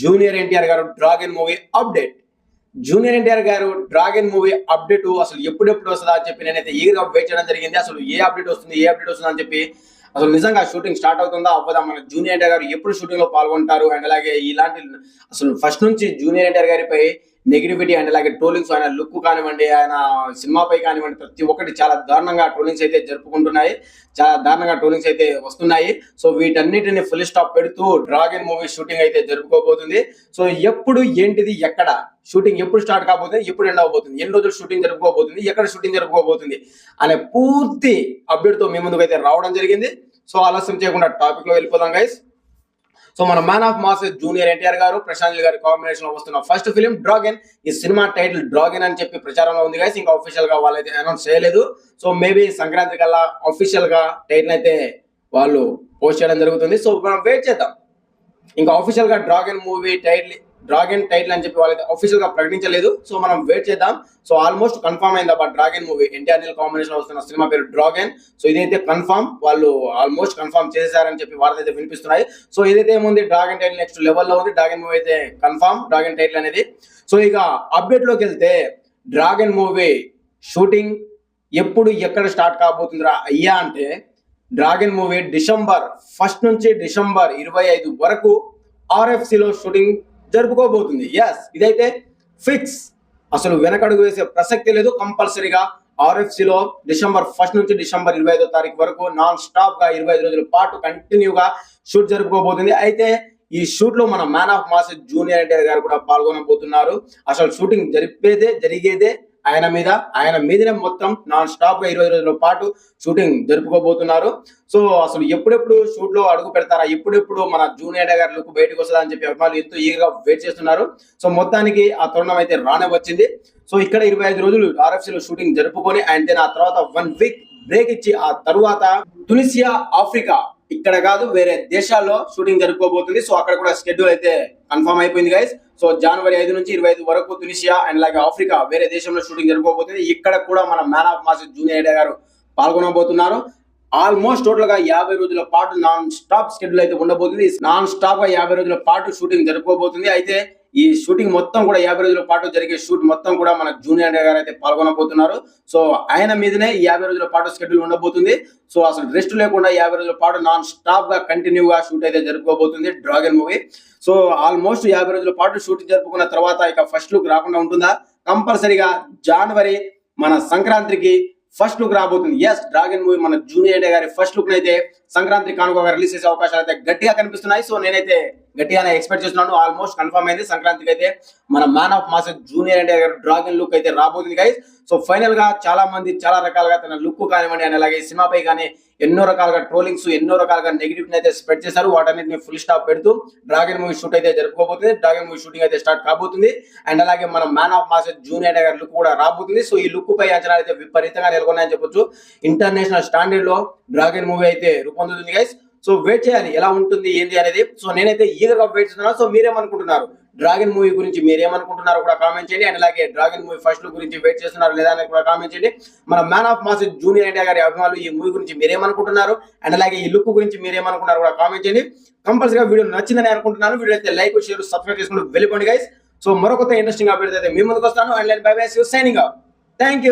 Junior NTR garu dragon movie update. Junior NTR garu dragon movie update అసలు ఎప్పుడెప్పుడు వస్తుందా అని చెప్పి నేనైతే ఈగర్గా వెయిట్ చేయడం జరిగింది. అసలు ఏ అప్డేట్ వస్తుంది ఏ అప్డేట్ వస్తుంది అని చెప్పి అసలు నిజంగా షూటింగ్ స్టార్ట్ అవుతుందా అవ్వదా? మన జూనియర్ ఎన్టీఆర్ గారు ఎప్పుడు షూటింగ్లో పాల్గొంటారు? అండ్ అలాగే ఇలాంటి అసలు ఫస్ట్ నుంచి జూనియర్ ఎన్టీఆర్ గారిపై నెగిటివిటీ అండ్ అలాగే ట్రోలింగ్స్ ఆయన లుక్ కానివ్వండి ఆయన సినిమాపై కానివ్వండి ప్రతి ఒక్కటి చాలా దారుణంగా ట్రోలింగ్స్ అయితే జరుపుకుంటున్నాయి. చాలా దారుణంగా ట్రోలింగ్స్ అయితే వస్తున్నాయి. సో వీటన్నిటిని ఫుల్ స్టాప్ పెడుతూ డ్రాగన్ మూవీ షూటింగ్ అయితే జరుపుకోబోతుంది. సో ఎప్పుడు ఏంటిది ఎక్కడ షూటింగ్ ఎప్పుడు స్టార్ట్ కాబోతుంది ఎప్పుడు ఎండ్ అవబోతుంది ఎన్ని రోజులు షూటింగ్ జరుపుకోబోతుంది ఎక్కడ షూటింగ్ జరుపుకోబోతుంది అనే పూర్తి అప్డేట్తో మీ ముందుకు అయితే రావడం జరిగింది. సో ఆలస్యం చేయకుండా టాపిక్లో వెళ్ళిపోదాం గైస్ సో మన man of mass junior NTR garu Prashanth గారి కాంబినేషన్లో వస్తున్న ఫస్ట్ ఫిలిం డ్రాగన్ ఈ సినిమా టైటిల్ డ్రాగన్ అని చెప్పి ప్రచారంలో ఉంది గైస్ ఇంకా అఫీషియల్గా వాళ్ళైతే అనౌన్స్ చేయలేదు. సో మేబీ సంక్రాంతి కల్లా అఫీషియల్గా టైటిల్ అయితే వాళ్ళు పోస్ట్ చేయడం జరుగుతుంది. సో మనం వెయిట్ చేద్దాం. ఇంకా అఫీషియల్గా dragon movie title dragon title అని చెప్పి వాళ్ళైతే అఫీషియల్గా ప్రకటించలేదు. సో మనం వెయిట్ చేద్దాం. సో ఆల్మోస్ట్ కన్ఫర్మ్ అయింది అబ్బా dragon movie NTR Neel combination వస్తున్న సినిమా పేరు డ్రాగన్ సో ఇదైతే కన్ఫర్మ్ వాళ్ళు ఆల్మోస్ట్ కన్ఫర్మ్ చేశారని చెప్పి వార్త అయితే వినిపిస్తున్నాయి. సో ఏదైతే ఏముంది డ్రాగన్ టైటిల్ నెక్స్ట్ లెవెల్లో ఉంది డ్రాగన్ మూవీ అయితే కన్ఫర్మ్ డ్రాగన్ టైటిల్ అనేది. సో ఇక అప్డేట్లోకి వెళ్తే డ్రాగన్ మూవీ షూటింగ్ ఎప్పుడు ఎక్కడ స్టార్ట్ కాబోతుందిరా? అయ్యా అంటే డ్రాగన్ మూవీ డిసెంబర్ ఫస్ట్ నుంచి డిసెంబర్ ఇరవై ఐదు వరకు ఆర్ఎఫ్సిలో షూటింగ్ జరుపుకోబోతుంది. ఎస్ ఇదైతే ఫిక్స్ అసలు వెనకడుగు వేసే ప్రసక్తి లేదు. కంపల్సరీగా ఆర్ఎఫ్సిలో డిసెంబర్ ఫస్ట్ నుంచి డిసెంబర్ ఇరవై ఐదో తారీఖు వరకు నాన్ స్టాప్గా ఇరవై ఐదు రోజుల పాటు కంటిన్యూగా షూట్ జరుపుకోబోతుంది. అయితే ఈ షూట్లో మన man of mass junior NTR garu కూడా పాల్గొనబోతున్నారు. అసలు షూటింగ్ జరిపేదే జరిగేదే ఆయన మీద ఆయన మీదనే మొత్తం నాన్ స్టాప్గా ఇరవై రోజుల పాటు షూటింగ్ జరుపుకోబోతున్నారు. సో అసలు ఎప్పుడెప్పుడు షూట్లో అడుగు పెడతారా? ఎప్పుడెప్పుడు మన జూనియర్ గారి లుక్ బయటకు వస్తుందా అని చెప్పి అభిమానులు ఎంతో ఈగగా వెయిట్ చేస్తున్నారు. సో మొత్తానికి ఆ తరుణం అయితే రానే వచ్చింది సో ఇక్కడ ఇరవై ఐదు రోజులు RFC లో షూటింగ్ జరుపుకొని అండ్ దెన్ ఆ తర్వాత వన్ వీక్ బ్రేక్ ఇచ్చి ఆ తర్వాత తునిసియా ఆఫ్రికా ఇక్కడ కాదు వేరే దేశాల్లో షూటింగ్ జరుపుకోబోతుంది. సో అక్కడ కూడా షెడ్యూల్ అయితే కన్ఫర్మ్ అయిపోయింది గైస్ సో జనవరి ఐదు నుంచి ఇరవై ఐదు వరకు తునిషియా అండ్ అలాగే ఆఫ్రికా వేరే దేశంలో షూటింగ్ జరుపుకోబోతుంది. ఇక్కడ కూడా మన మ్యాన్ ఆఫ్ మాస్ జూనియర్ గారు పాల్గొనబోతున్నారు. ఆల్మోస్ట్ టోటల్గా యాభై రోజుల పాటు నాన్ స్టాప్ షెడ్యూల్ అయితే ఉండబోతుంది. నాన్ స్టాప్గా యాభై రోజుల పాటు షూటింగ్ జరుపుకోబోతుంది. అయితే ఈ షూటింగ్ మొత్తం కూడా యాభై రోజుల పాటు జరిగే షూట్ మొత్తం కూడా మన జూనియర్ గారు అయితే పాల్గొనబోతున్నారు. సో ఆయన మీదనే ఈ యాభై రోజుల పాటు షెడ్యూల్ ఉండబోతుంది. సో అసలు రెస్ట్ లేకుండా యాభై రోజుల పాటు నాన్ స్టాప్గా కంటిన్యూ గా షూట్ అయితే జరుపుకోబోతుంది డ్రాగన్ మూవీ సో ఆల్మోస్ట్ యాభై రోజుల పాటు షూట్ జరుపుకున్న తర్వాత ఇక ఫస్ట్ లుక్ రాకుండా ఉంటుందా? కంపల్సరీగా జనవరి మన సంక్రాంతికి ఫస్ట్ లుక్ రాబోతుంది. ఎస్ డ్రాగన్ మూవీ మన జూనియర్ గారి ఫస్ట్ లుక్ అయితే సంక్రాంతి కానుకగా రిలీజ్ చేసే అవకాశాలు అయితే గట్టిగా కనిపిస్తున్నాయి. సో నేనైతే గట్టిగానే ఎక్స్పెక్ట్ చేస్తున్నాను ఆల్మోస్ట్ కన్ఫర్మ్ అయింది. సంక్రాంతికి అయితే మన మ్యాన్ ఆఫ్ మాస్ జూనియర్ అంటే డ్రాగన్ లుక్ అయితే రాబోతుంది గైస్ సో ఫైనల్గా చాలా మంది చాలా రకాలుగా తన లుక్ కానివ్వండి అండ్ అలాగే సినిమాపై కానీ ఎన్నో రకాలుగా ట్రోలింగ్స్ ఎన్నో రకాలుగా నెగిటివ్ అయితే స్ప్రెడ్ చేశారు. వాటన్నిటిని ఫుల్ స్టాప్ పెడుతూ డ్రాగన్ మూవీ షూట్ అయితే జరుపుకోబోతుంది. డ్రాగన్ మూవీ షూటింగ్ అయితే స్టార్ట్ కాబోతుంది. అండ్ అలాగే మన మ్యాన్ ఆఫ్ మాస్ జూనియర్ గారి లుక్ కూడా రాబోతుంది. సో ఈ లుక్ పై అంచనాలు అయితే విపరీతంగా నెలకొన్నాయని చెప్పొచ్చు. ఇంటర్నేషనల్ స్టాండర్డ్లో డ్రాగన్ మూవీ అయితే రూపొందుతుంది గైస్ సో వెయిట్ చేయాలి. ఎలా ఉంటుంది ఏంది అనేది. సో నేనైతే ఈగర్గా వెయిట్ చేస్తున్నాను. సో మీరేమనుకుంటున్నారు? డ్రాగన్ మూవీ గురించి మీరేమనుకుంటున్నారో కూడా కామెంట్ చేయండి. అండ్ అలాగే డ్రాగన్ మూవీ ఫస్ట్ గురించి వెయిట్ చేస్తున్నారు లేదా అనేది కూడా కామెంట్ చేయండి. మన man of mass junior India గారి అభిమానులు ఈ మూవీ గురించి మీరేమనుకుంటున్నారు? అండ్ అలాగే ఈ లుక్ గురించి మీరేమనుకున్నారు కూడా కామెంట్ చేయండి. కంపల్సరీగా వీడియో నచ్చిందని అనుకుంటున్నాను. వీడియో అయితే లైక్ షేర్ సబ్స్క్రైబ్ చేసుకుంటూ వెళ్ళిపోండి గైస్ సో మరొక ఇంట్రెస్టింగ్ అప్డేట్ అయితే మీ ముందుకు వస్తాను. And bye bye signing thank you